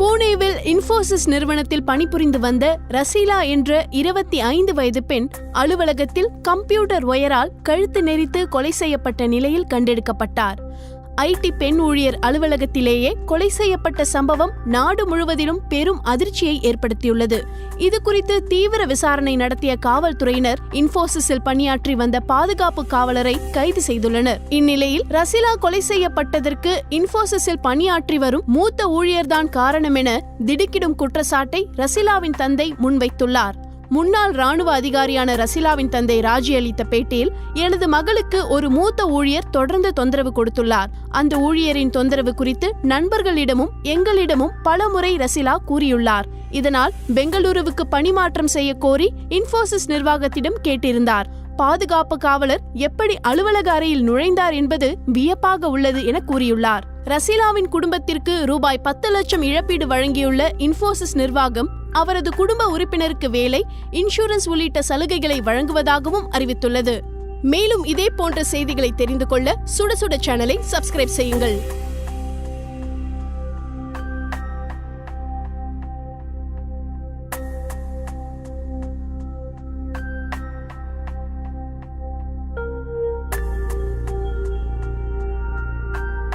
பூனேவில் இன்ஃபோசிஸ் நிறுவனத்தில் பணிபுரிந்து வந்த ரசீலா என்ற இருபத்தி ஐந்து வயது பெண் அலுவலகத்தில் கம்ப்யூட்டர் ஒயரால் கழுத்து நெரித்து கொலை செய்யப்பட்ட நிலையில் கண்டெடுக்கப்பட்டார். ஐடி பெண் ஊழியர் அலுவலகத்திலேயே கொலை செய்யப்பட்ட சம்பவம் நாடு முழுவதிலும் பெரும் அதிர்ச்சியை ஏற்படுத்தியுள்ளது. இது குறித்து தீவிர விசாரணை நடத்திய காவல்துறையினர் இன்போசிஸில் பணியாற்றி வந்த பாதுகாப்பு காவலரை கைது செய்துள்ளனர். இந்நிலையில் ரசிலா கொலை செய்யப்பட்டதற்கு இன்போசிஸில் பணியாற்றி வரும் மூத்த ஊழியர்தான் காரணம் என திடுக்கிடும் குற்றச்சாட்டை ரசிலாவின் தந்தை முன்வைத்துள்ளார். முன்னாள் ராணுவ அதிகாரியான ரசிலாவின் தந்தை ராஜி அளித்த பேட்டியில் எனது மகளுக்கு ஒரு மூத்த ஊழியர் தொடர்ந்து தொந்தரவு கொடுத்துள்ளார். அந்த ஊழியரின் தொந்தரவு குறித்து நண்பர்களிடமும் எங்களிடமும் பலமுறை ரசிலா கூறியுள்ளார். இதனால் பெங்களூருவுக்கு பணிமாற்றம் செய்ய கோரி இன்ஃபோசிஸ் நிர்வாகத்திடம் கேட்டிருந்தார். பாதுகாப்பு காவலர் எப்படி அலுவலக அறையில் நுழைந்தார் என்பது வியப்பாக உள்ளது என கூறியுள்ளார். ரசீலாவின் குடும்பத்திற்கு ரூபாய் பத்து லட்சம் இழப்பீடு வழங்கியுள்ள இன்ஃபோசிஸ் நிர்வாகம் அவரது குடும்ப உறுப்பினருக்கு வேலை இன்சூரன்ஸ் உள்ளிட்ட சலுகைகளை வழங்குவதாகவும் அறிவித்துள்ளது. மேலும் இதே போன்ற செய்திகளை தெரிந்து கொள்ள சுட சுட சேனலை சப்ஸ்கிரைப் செய்யுங்கள்.